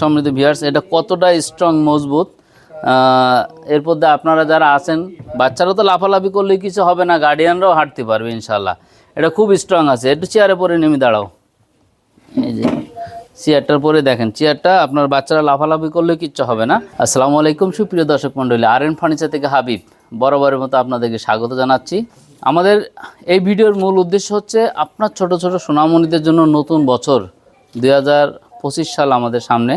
সমৃদ্ধ ভিয়ার্স এটা কতটা স্ট্রং মজবুত? এরপর আপনারা যারা আছেন, বাচ্চারা তো লাফালাফি করলে কিছু হবে না গার্ডিয়ানরাও হাঁটতে পারবে ইনশাল্লাহ এটা খুব স্ট্রং আছে। একটু চেয়ারে পরে নেমে দাঁড়াও। এই যে চেয়ারটার পরে দেখেন চেয়ারটা আপনার বাচ্চারা লাফালাফি করলে কিচ্ছু হবে না। আসসালামু আলাইকুম, সুপ্রিয় দর্শক মণ্ডলী, আর এন ফার্নিচার থেকে হাবিব, বরাবরের মতো আপনাদেরকে স্বাগত জানাচ্ছি। আমাদের এই ভিডিওর মূল উদ্দেশ্য হচ্ছে, আপনার ছোট ছোট সোনামণিদের জন্য নতুন বছর দু হাজার সাল আমাদের সামনে।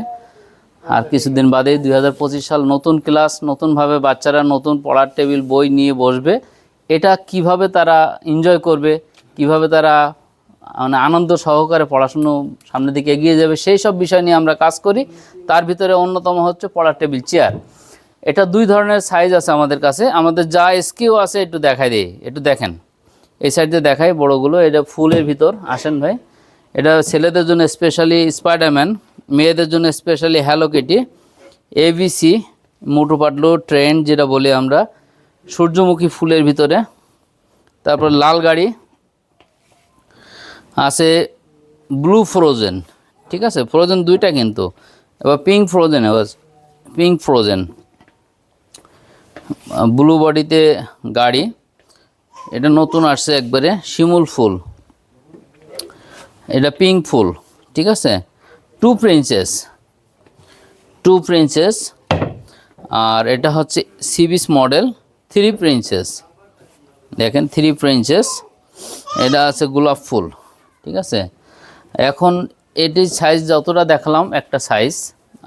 আর কিছুদিন বাদেই দুই হাজার পঁচিশ সাল নতুন ক্লাস, নতুনভাবে বাচ্চারা নতুন পড়ার টেবিল, বই নিয়ে বসবে। এটা কীভাবে তারা এনজয় করবে, কীভাবে তারা মানে আনন্দ সহকারে পড়াশুনো সামনের দিকে এগিয়ে যাবে, সেই সব বিষয় নিয়ে আমরা কাজ করি। তার ভিতরে অন্যতম হচ্ছে পড়ার টেবিল, চেয়ার। এটা দুই ধরনের সাইজ আছে আমাদের কাছে। আমাদের যা স্কিউ আছে একটু দেখাই দিই, একটু দেখেন। এই সাইডে দেখাই বড়গুলো, এটা ফুলের ভিতর। আসেন ভাই। এটা ছেলেদের জন্য স্পেশালি স্পাইডারম্যান মেয়েদের জন্য specially hello kitty ABC Motu Patlu train যেটা বলি আমরা, সূর্যমুখী ফুলের ভিতরে, তারপর লাল গাড়ি, আছে ব্লু ফ্রোজেন ঠিক আছে? ফ্রোজেন দুইটা কিন্তু, এবার পিঙ্ক ফ্রোজেন এবার পিঙ্ক ফ্রোজেন ব্লু বডিতে গাড়ি, এটা নতুন আসছে একবারে, শিমুল ফুল। এটা পিঙ্ক ফুল, ঠিক আছে? টু প্রিন্সেস টু প্রিন্সেস আর এটা হচ্ছে সিবিস মডেল থ্রি প্রিন্সেস দেখেন থ্রি প্রিন্সেস এটা আছে গোলাপ ফুল, ঠিক আছে? এখন এটির সাইজ যতটা দেখালাম, একটা সাইজ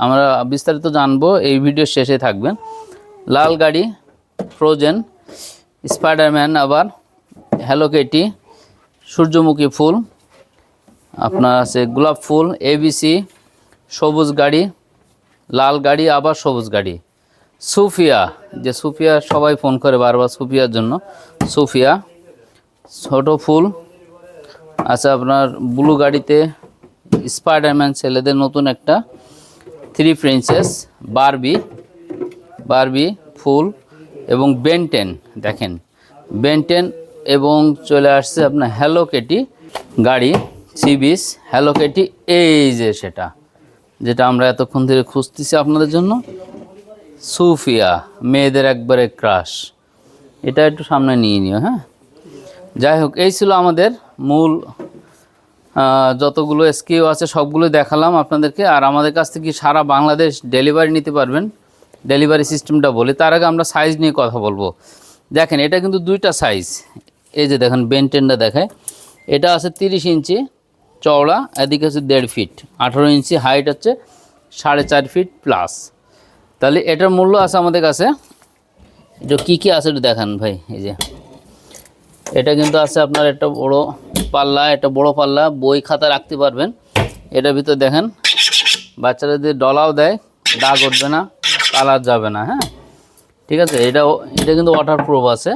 আমরা বিস্তারিত জানব, এই ভিডিও শেষে থাকবেন। লাল গাড়ি ফ্রোজেন স্পাইডারম্যান আবার হ্যালো কেটি সূর্যমুখী ফুল। আপনার আছে গোলাপ ফুল এবিসি সবুজ গাড়ি, লাল গাড়ি, আবার সবুজ গাড়ি। সুফিয়া, যে সুফিয়া সবাই ফোন করে বারবার সুফিয়ার জন্য। সুফিয়া, ছোট ফুল। আছে আপনার ব্লু গাড়িতে স্পাইডারম্যান ছেলেদের নতুন একটা থ্রি প্রিন্সেস বারবি বারবি ফুল এবং বেনটেন দেখেন। বেনটেন এবং চলে আসছে আপনার হ্যালো কেটি গাড়ি। সিবিস হ্যালো কেটি, এই যে সেটা, যেটা আমরা এতক্ষণ ধরে খুঁজতেছি আপনাদের জন্য। সুফিয়া, মেয়েদের একবারে ক্রাশ। এটা একটু সামনে নিয়ে নিও হ্যাঁ? যাই হোক, এই ছিল আমাদের মূল যতগুলো স্কিউ আছে সবগুলো দেখালাম আপনাদেরকে। আর আমাদের কাছ থেকে সারা বাংলাদেশ ডেলিভারি নিতে পারবেন, ডেলিভারি সিস্টেমটা বলি। তার আগে আমরা সাইজ নিয়ে কথা বলব। দেখেন, এটা কিন্তু দুইটা সাইজ। এই যে দেখেন, বেনটেনটা দেখায়। এটা আছে তিরিশ ইঞ্চি। চওড়া, এদিকে হচ্ছে দেড় ফিট আঠারো ইঞ্চি হাইট হচ্ছে সাড়ে চার ফিট প্লাস তাহলে এটার মূল্য আছে আমাদের কাছে এটা কী কী আছে একটু দেখান ভাই, এই যে। এটা কিন্তু আছে আপনার একটা বড় পাল্লা, একটা বড় পাল্লা, বই খাতা রাখতে পারবেন। এটার ভিতর দেখেন বাচ্চারা যদি ডলাও দেয়, দাগ উঠবে না, কালার যাবে না হ্যাঁ। ঠিক আছে, এটা এটা কিন্তু ওয়াটার প্রুফ আছে।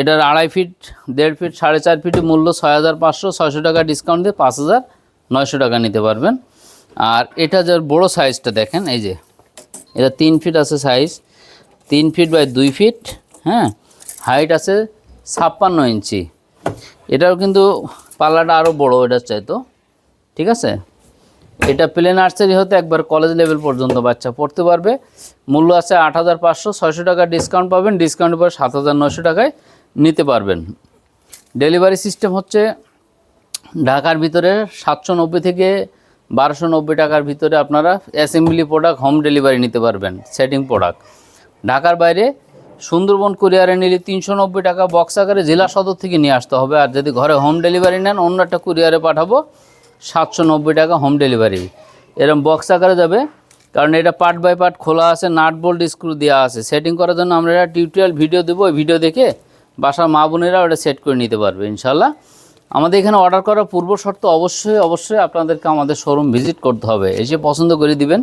এটার আড়াই ফিট, দেড় ফিট, সাড়ে চার ফিটের মূল্য ছয় হাজার পাঁচশো, ছয়শো টাকা ডিসকাউন্ট দিয়ে পাঁচ হাজার নয়শো টাকা নিতে পারবেন। আর এটা যার বড় সাইজটা দেখেন, এই যে, এটা তিন ফিট আছে সাইজ তিন ফিট বাই দুই ফিট হ্যাঁ হাইট আছে ছাপ্পান্ন ইঞ্চি। এটাও কিন্তু পাল্লাটা আরও বড় এটার চাইতো, ঠিক আছে? এটা প্লে নার্সারি হতে একবার কলেজ লেভেল পর্যন্ত বাচ্চা পড়তে পারবে। মূল্য আছে আট হাজার পাঁচশো, ছয়শো টাকা ডিসকাউন্ট পাবেন ডিসকাউন্ট পর সাত হাজার নয়শো টাকায় নিতে পারবেন। ডেলিভারি সিস্টেম হচ্ছে ঢাকার ভিতরে সাতশো নব্বই থেকে বারোশো নব্বই টাকার ভিতরে আপনারা অ্যাসেম্বলি প্রোডাক্ট হোম ডেলিভারি নিতে পারবেন সেটিং প্রোডাক্ট ঢাকার বাইরে সুন্দরবন কুরিয়ারে নিলে তিনশো নব্বই টাকা বক্স আকারে জেলা সদর থেকে নিয়ে আসতে হবে। আর যদি ঘরে হোম ডেলিভারি নেন, অন্য একটা কুরিয়ারে পাঠাবো, সাতশো নব্বই টাকা হোম ডেলিভারি এরকম বক্স আকারে যাবে, কারণ এটা পার্ট বাই পার্ট খোলা আছে নাট বোল্ট স্ক্রু দেওয়া আছে। সেটিং করার জন্য আমরা একটা টিউটোরিয়াল ভিডিও দেবো। ওই ভিডিও দেখে বাসার মা বোনেরা ওটা সেট করে নিতে পারবে ইনশাল্লাহ আমাদের এখানে অর্ডার করার পূর্ব শর্ত অবশ্যই অবশ্যই আপনাদেরকে আমাদের শোরুম ভিজিট করতে হবে। এসে পছন্দ করে দিবেন,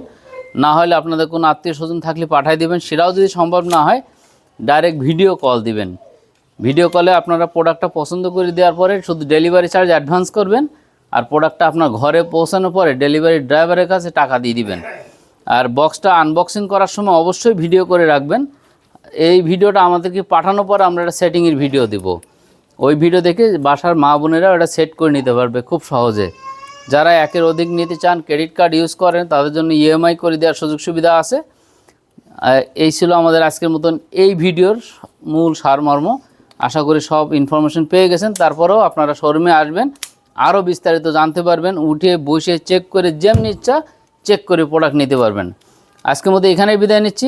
না হলে আপনাদের কোনো আত্মীয় স্বজন থাকলে পাঠিয়ে দিবেন, সেটাও যদি সম্ভব না হয় ডাইরেক্ট ভিডিও কল দিবেন। ভিডিও কলে আপনারা প্রোডাক্টটা পছন্দ করে দেওয়ার পরে শুধু ডেলিভারি চার্জ অ্যাডভান্স করবেন, আর প্রোডাক্টটা আপনার ঘরে পৌঁছানোর পরে ডেলিভারি ড্রাইভারের কাছে টাকা দিয়ে দিবেন। আর বক্সটা আনবক্সিং করার সময় অবশ্যই ভিডিও করে রাখবেন। এই ভিডিওটা আমাদেরকে পাঠানোর পর আমরা একটা সেটিংয়ের ভিডিও দিব। ওই ভিডিও দেখে বাসার মা বোনেরা ওটা সেট করে নিতে পারবে খুব সহজে। যারা একের অধিক নিতে চান ক্রেডিট কার্ড ইউজ করেন, তাদের জন্য ইএমআই করে দেওয়ার সুযোগ সুবিধা আছে। এই ছিল আমাদের আজকের মতন এই ভিডিওর মূল সারমর্ম। আশা করি সব ইনফরমেশন পেয়ে গেছেন। তারপরেও আপনারা শোরুমে আসবেন আরও বিস্তারিত জানতে পারবেন, উঠে বসে চেক করে যেমনি ইচ্ছা চেক করে প্রোডাক্ট নিতে পারবেন। আজকের মতো এখানেই বিদায় নিচ্ছি।